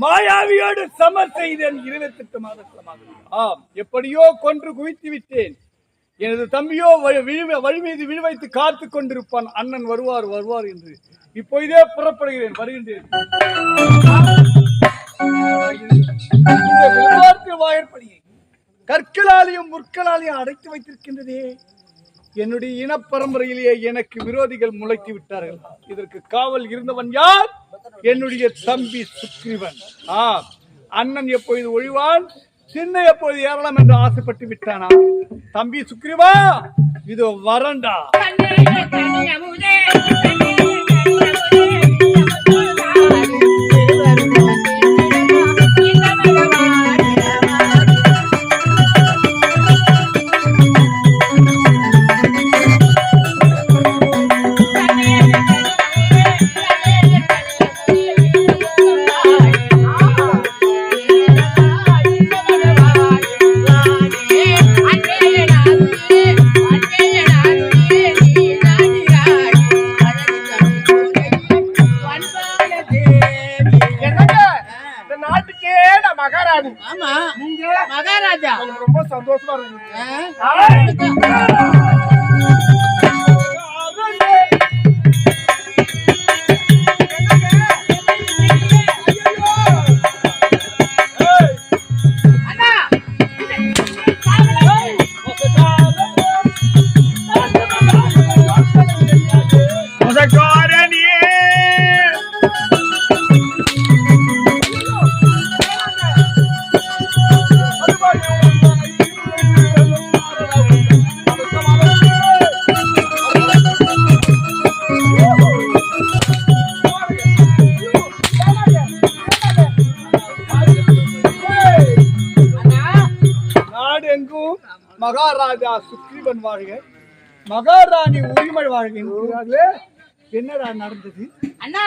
மாயாவியோடு சமர் செய்தேன் இருபத்தி எட்டு மாதங்களமாக ஆம் எப்படியோ கொன்று குவித்து விட்டேன். எனது தம்பியோ வழி- மீது விழி வைத்து காத்து கொண்டிருப்பான். அண்ணன் வருவார் வருவார் என்று. இப்போ இதே புறப்படுகிறேன் வருகின்றேன். வாயற்படியை கற்களாலையும் முற்களாலையும் அடைத்து வைத்திருக்கின்றதே. என்னுடைய இனப்பரம்பரையிலேயே எனக்கு விரோதிகள் முளைத்து விட்டார்கள். இதற்கு காவல் இருந்தவன் யார்? என்னுடைய தம்பி சுக்ரீவன். ஆ அண்ணன் எப்பொழுது ஒழிவான்? சின்ன எப்பொழுது ஏறலாம் என்று ஆசைப்பட்டு விட்டானா? தம்பி சுக்ரீவா இதோ வரண்டா. ரொம்ப சந்தோஷமா இருக்கு மகாராஜா சுக்ரீவன் வாழ்க. மகாராணி உரிமை வாழ்க என்கிறார்களே. என்னடா நடந்தது? அண்ணா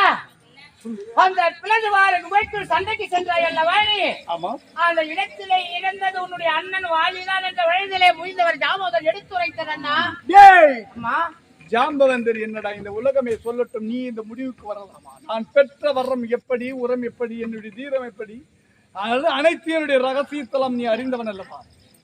அந்த பிளதுவார குகைக்குள் சண்டைக்கு சென்றாய் அல்லவா நீ ஆமா. அந்த இடத்திலே இறந்தது உன்னுடைய அண்ணன் வாலிதான் என்ற வயதிலே முயந்தவர் ஜாமோதர் எடுத்துரைத்தார் அண்ணா. அம்மா. ஜாம்பவந்தர் என்னடா இந்த உலகமே சொல்லட்டும் நீ இந்த முடிவுக்கு வரலாமா? நான் பெற்ற வரம் எப்படி உரம் எப்படி என்னுடைய தீரம் எப்படி? அனைத்து என்னுடைய ரகசியத்தெல்லாம் நீ அறிந்தவன் அல்லவா?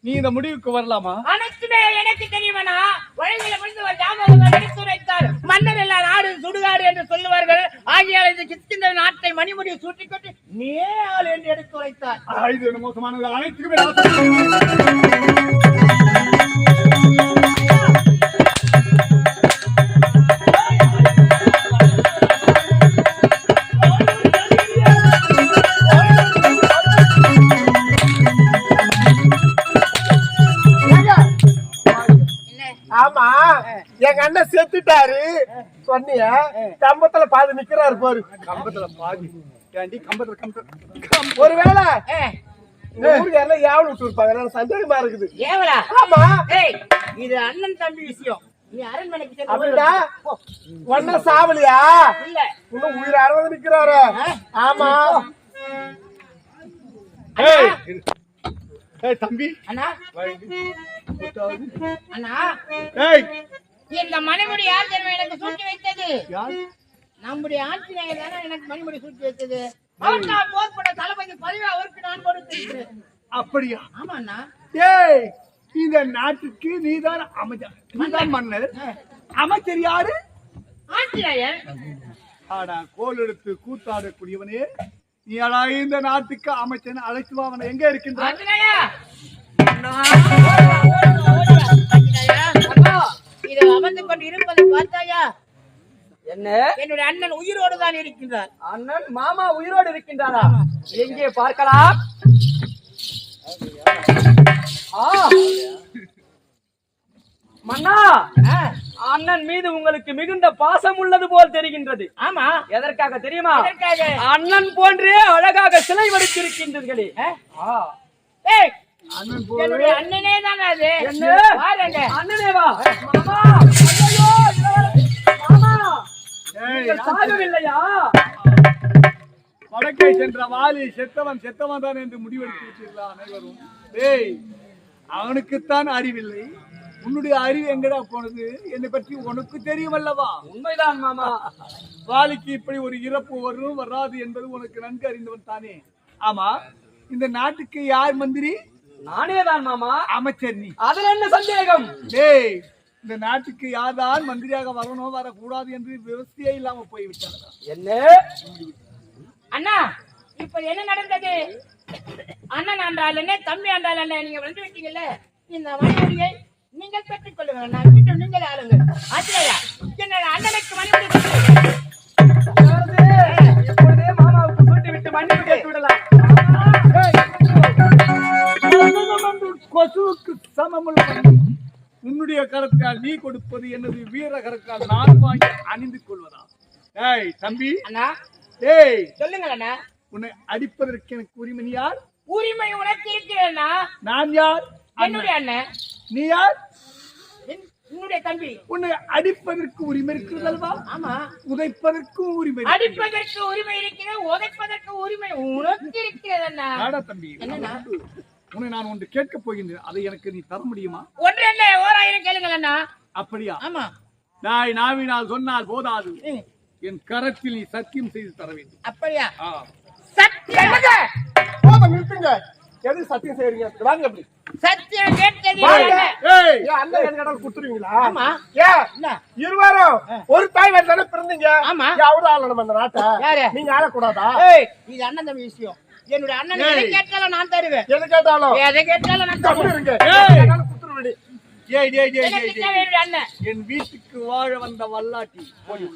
நீ இந்த முடிவுக்கு வரலாமா? அனைத்துமே எனக்கு தெரியுமனா? வயதிலே முயந்தவர் ஜாமோதர் எடுத்துரைத்தார் மன்னர் எல்லா நாடு சுடுகாடு என்று சொல்லுவார்கள். ஆகியால் இந்த கிஷ்கிந்த நாட்டை மணிமுடி சூட்டிக்கொண்டு நீ ஆள் என்று எடுத்துரைத்தார் ஆ, இது என்ன மோசமானது அனைத்துக்குமே சொன்னிய கம்பத்துல பாதி நிக்கிறாரு பாரு. கம்பத்துல பாதி. கம்பத்துல கம்பத்துல. ஒருவேளை ஏ, இந்த ஊருக்கு யாரெல்லாம் யாவல் விட்டு இருப்பாங்க சந்தேகமா இருக்குது. ஏவலா? ஆமா. ஏய் இது அண்ணன் தம்பி விஷயம். நீ அரண்மனைக்கு போ. ஒன்னும் சாவலியா? இல்ல. இன்னும் உயிர் வந்து நிக்கிறாரு. ஆமா. ஏய், இரு. ஏய் தம்பி. அண்ணா. அண்ணா. ஏய். இந்த மணிமுடி யார் தெரியுமா எனக்கு சூட்டி வைத்தது. நம்முடைய ஆட்சியர் தானே எனக்கு மணிமுடி சூட்டி வைத்தது. அவர் நான் போர்ப்பட தளபதி பதவி அவருக்கு நான் கொடுத்திருக்கிறேன். அப்படியா? ஆமா அண்ணா ஏய் இந்த நாட்டுக்கு நீதான் அமைச்சர். நீதான் மன்னர். அமைச்சர் யாரு? ஆட்சியர் ஆடா கோல் எடுத்து கூத்தாடக்கூடியவனே. நீ அடா இந்த நாட்டுக்கு அமைச்சன் அழைத்து வா அவனை எங்க இருக்கின்றான் என்ன? என்னுடைய அண்ணன் உயிரோடு தான் இருக்கின்றார். அண்ணன் மாமா உயிரோடு இருக்கின்றாரா? எங்கே பார்க்கலாம். மன்னா அண்ணன் மீது உங்களுக்கு மிகுந்த பாசம் உள்ளது போல் தெரிகின்றது. ஆமா. எதற்காக தெரியுமா? அண்ணன் போன்றே அழகாக சிலை வடித்திருக்கின்றீர்களே. அண்ணன் தான் அது? அண்ணனே வா. சாகவில்லையா? வடக்கை சென்ற வாலி செத்தவன் செத்தவன் தான் என்று முடிவெடுத்து விட்டீர்களா அனைவரும்? டேய் அவனுக்குத்தான் அறிவில்லை. உன்னுடைய அறிவு எங்கடா போனது? என்னை பற்றி உனக்கு தெரியும் அல்லவா உண்மைதான் மாமா. வாலிக்கு இப்படி ஒரு இறப்பு வரும் வராது என்பது உனக்கு நன்கு அறிந்தவன் தானே. ஆமா இந்த நாட்டுக்கு யார் மந்திரி? நானே தான் மாமா. அமைச்சர் நீ. அதுல என்ன சந்தேகம்? டேய் இந்த நாட்டுக்கு யார்தான் மந்திரியாக வரணும் வரக்கூடாது என்று விவசாயே இல்லாம போய்விட்டாங்க என்ன? அண்ணா இப்ப என்ன நடந்தது? அண்ணன் ஆண்டாள் என்ன தம்பி ஆண்டாள் என்ன? நீங்க வந்து விட்டீங்கல்ல? இந்த மணிமுடியை நீங்கள் பெற்றுக் கொள்ளுங்கள் நான் வீட்டு நீங்கள் ஆளுங்க ஆச்சரியா என்ன அண்ணனுக்கு மணிமுடி இப்பொழுதே மாமாவுக்கு சூட்டி விட்டு மன்னிப்பு கேட்டு விடலாம். கொசுவுக்கு சமமுள்ள உன்னுடைய கரத்தால் நீ கொடுப்பது எனது வீர கரத்தால் நான் வாங்கி அணிந்து கொள்வதா? ஏய் தம்பி. அண்ணா. ஏய். சொல்லுங்கள் அண்ணா. உன்னை அடிப்பதற்கு எனக்கு உரிமை யார்? உரிமை உனக்கு இருக்கிறேன்னா நான் யார்? என்னுடைய அண்ணன். நீ யார்? உன்னுடைய தம்பி. உன்னை அடிப்பதற்கு உரிமை இருக்கிறது அல்வா ஆமா. உதைப்பதற்கும் உரிமை. அடிப்பதற்கு உரிமை இருக்கிறது உதைப்பதற்கு உரிமை உனக்கு இருக்கிறது அண்ணா. தம்பி. என்னண்ணா? உன்னை நான் ஒன்று கேட்கப் போகின்றேன். அதை எனக்கு நீ தர முடியுமா? ஒன்று என்ன? ஓராயிரம் கேளுங்கள் அண்ணா. அப்படியா? ஆமா. நாய் நாவினால் சொன்னால் போதாது. என் கரத்தில் நீ சத்தியம் செய்து தர வேண்டும். அப்படியா. சத்தியம். போதும் நிறுத்துங்க. எதுக்கு சத்தியம் செய்றீங்க வாங்க அப்படி. சத்தியம். இல்லை. எது இருவரும் ஒரு தாய் வயசுல தானே பிறந்தீங்க? ஆமா. அவரு ஆளணும் அந்த நாட்டை. யாரு? நீங்க ஆளக்கூடாதா? ஏய் இது அண்ணன் தம்பி விஷயம். என்னுடைய அண்ணன் எதை. கேட்டாலும் நான் தருவேன். எது கேட்டாலும். எதை கேட்டாலும் நான் தருவேன். ஏய். டேய் டேய் டேய், டேய். என்னுடைய அண்ணன். என் வீட்டுக்கு வாழ வந்த வல்லாட்டி ஓடி.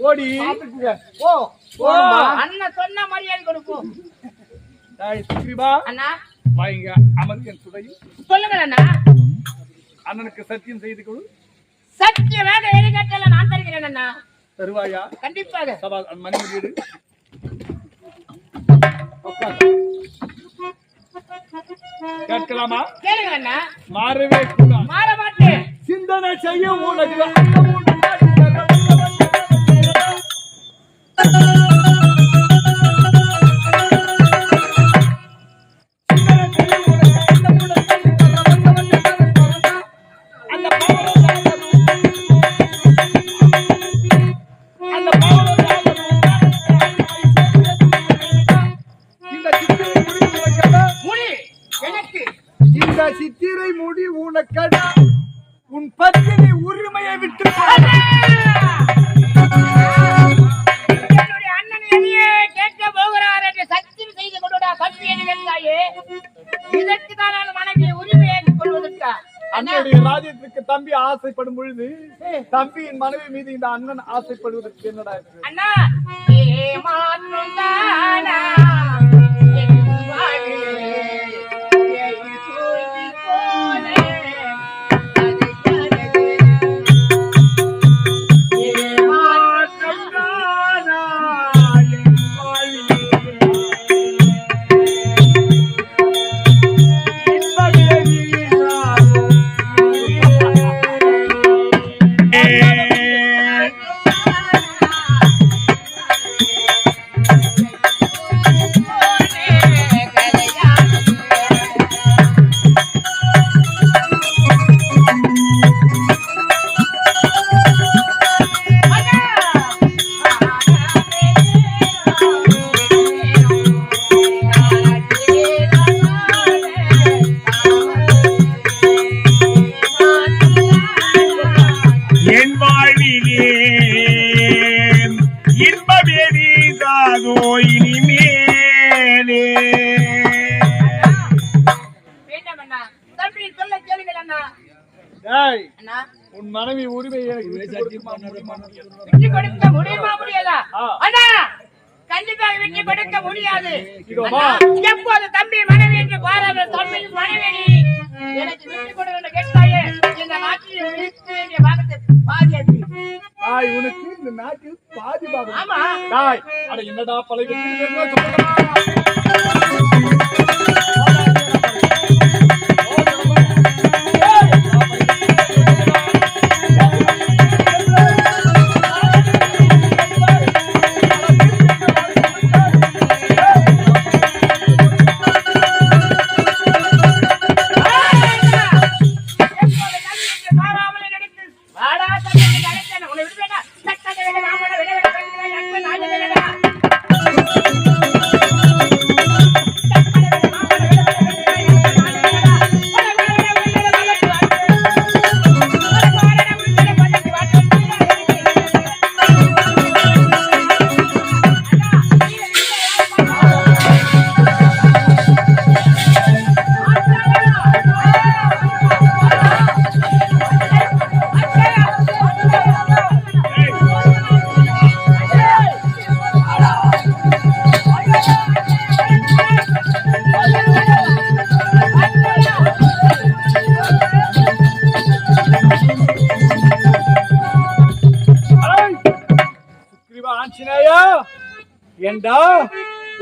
ஓடி. பாத்துக்குங்க. ஓ ஓ. அண்ணன் சொன்ன மரியாதை கொடுப்போம் டேய் சுக்ரீவா அண்ணா. வாங்க அமர்த்தியன் சுடையில் சொல்லுங்கள் அண்ணா. அண்ணனுக்கு சத்தியம் செய்து கொடு. சத்தியமாக எதை கேட்டாலும் நான் தருகிறேன் அண்ணா. தருவாயா? கண்டிப்பாக. சபா மணி வீடு கேட்கலாமா கேளுங்கள் அண்ணா. மாறவே கூடாது. மாற மாட்டேன். சிந்தனை செய்ய உனக்கு அண்ணனுடைய ராஜ்யத்துக்கு தம்பி ஆசைப்படும் பொழுது தம்பியின் மனைவி மீது இந்த அண்ணன் ஆசைப்படுவதற்கு என்னடா இருக்கு உன் மனைவி? விட்டு கொடுக்க முடியுமா? முடியாதா ஆ. அண்ணா கண்டிப்பாக விட்டு கொடுக்க முடியாது. எப்போது தம்பி மனைவி என்று பாராத தம்பி மனைவி? எனக்கு விட்டு கொடு என்று கேட்டாயே இந்த நாட்டில் விட்டு வேண்டிய பாகத்தை பாதியாச்சு தாய் உனக்கு இந்த நாட்டில் பாதி பாகம். ஆமா. தாய் அட என்னடா பழைய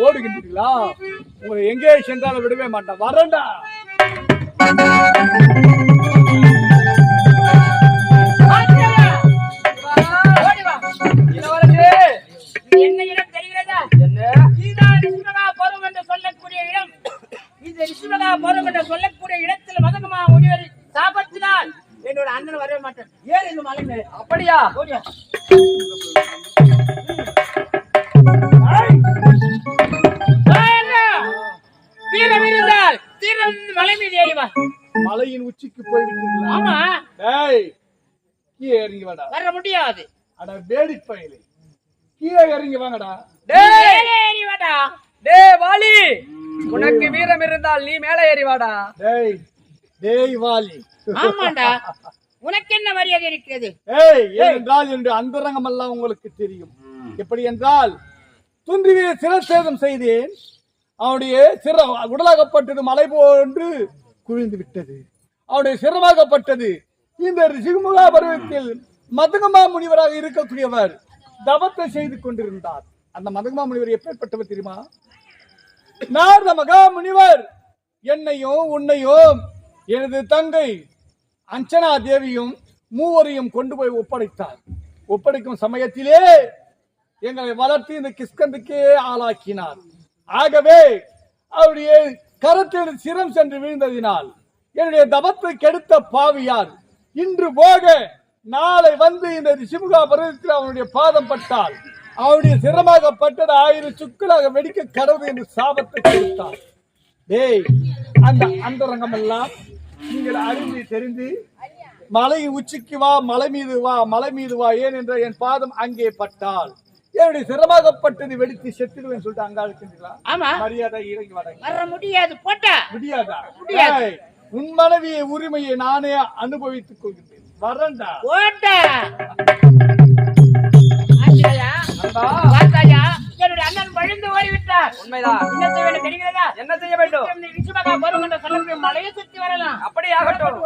ஓடுகின்றீர்களா? உங்களை எங்கே சென்றாலும் விடவே மாட்டேன். வரேன்டா. ஆஞ்சநேயா, ஓடி வா. இளவரசே இது என்ன இடம் தெரிகிறதா? என்ன? ரிஷிமகாபுரம் என்று சொல்லக்கூடிய இடம். இந்த ரிஷிமகாபுரம் என்று சொல்லக்கூடிய இடத்தில் மதகமா முனிவர் சாபத்தினால் என்னோட அண்ணன் வரவே மாட்டேன் ஏன் இந்த மலை மேலே அப்படியா மலையின் உச்சிக்கு போய் விட்டீர்களா ஆமா. டேய் கீழே இறங்கி வாடா. வர முடியாது. அட வேடி பயலே. கீழே இறங்கி வாங்கடா. டேய். மேலே ஏறி வாடா. டேய் வாலி. உனக்கு வீரம் இருந்தால் நீ மேலே ஏறி வாடா. டேய் டேய் வாலி. ஆமாண்டா. உனக்கு என்ன மரியாதை இருக்கிறது? ஏய் ஏனென்றால் என்று அந்தரங்கம் எல்லாம் உங்களுக்கு தெரியும். எப்படி என்றால் துன்றிவியை சிரச்சேதம் செய்தேன். அவனுடைய சிர உடலாகப்பட்டது மலை போன்று குவிந்து விட்டது. அவனுடைய சிரமாகப்பட்டது இந்த ரிஷிமுகா பருவத்தில் மதகமா முனிவராக இருக்கக்கூடியவர் தவத்தை செய்து கொண்டிருந்தார். அந்த மதகமா முனிவர் எப்பேற்பட்டவர் தெரியுமா? நாரத மகா முனிவர் என்னையும் உன்னையும் எனது தங்கை அஞ்சனா தேவியும் மூவரையும் கொண்டு போய் ஒப்படைத்தார். ஒப்படைக்கும் சமயத்திலே எங்களை வளர்த்து இந்த கிஸ்கந்துக்கே ஆளாக்கினார். ஆகவே அவருடைய கருத்தில் சிரம் சென்று விழுந்ததினால் என்னுடைய தபத்தை கெடுத்த பாவியார் இன்று போக நாளை வந்து இந்த சிமுகா பருவத்தில் அவனுடைய பாதம் பட்டால் சிரமமாக பட்டது ஆயிரம் சுக்கலாக வெடிக்க கடவுள் என்று சாபத்தை கொடுத்தார். டேய் அந்த அந்தரங்கம் எல்லாம் நீங்கள் அறிந்து தெரிந்து மலை உச்சிக்கு வா மலை மீது வா மலை மீது வா ஏன் என்ற என் பாதம் அங்கே பட்டால். என்னுடைய சிரமாகப்பட்டது வெடித்து செத்துடுவேன் சொல்லிட்டு அங்க இருக்கின்றீங்களா ஆமா. மரியாதை இறங்கி வர முடியாது போட்டா. முடியாதா? முடியாது. டேய், உன் மனைவியை உரிமையை நானே அனுபவித்துக் கொள்கின்றேன். வரண்டா. போட்டா. என்னுடைய அண்ணன் பழுந்து ஓடிவிட்டார். உண்மைதான். என்ன செய்ய வேண்டும் தெரிகிறதா? என்ன செய்ய வேண்டும்? என்ற சொல்லக்கூடிய மலையை சுற்றி வரலாம். அப்படி ஆகட்டும்.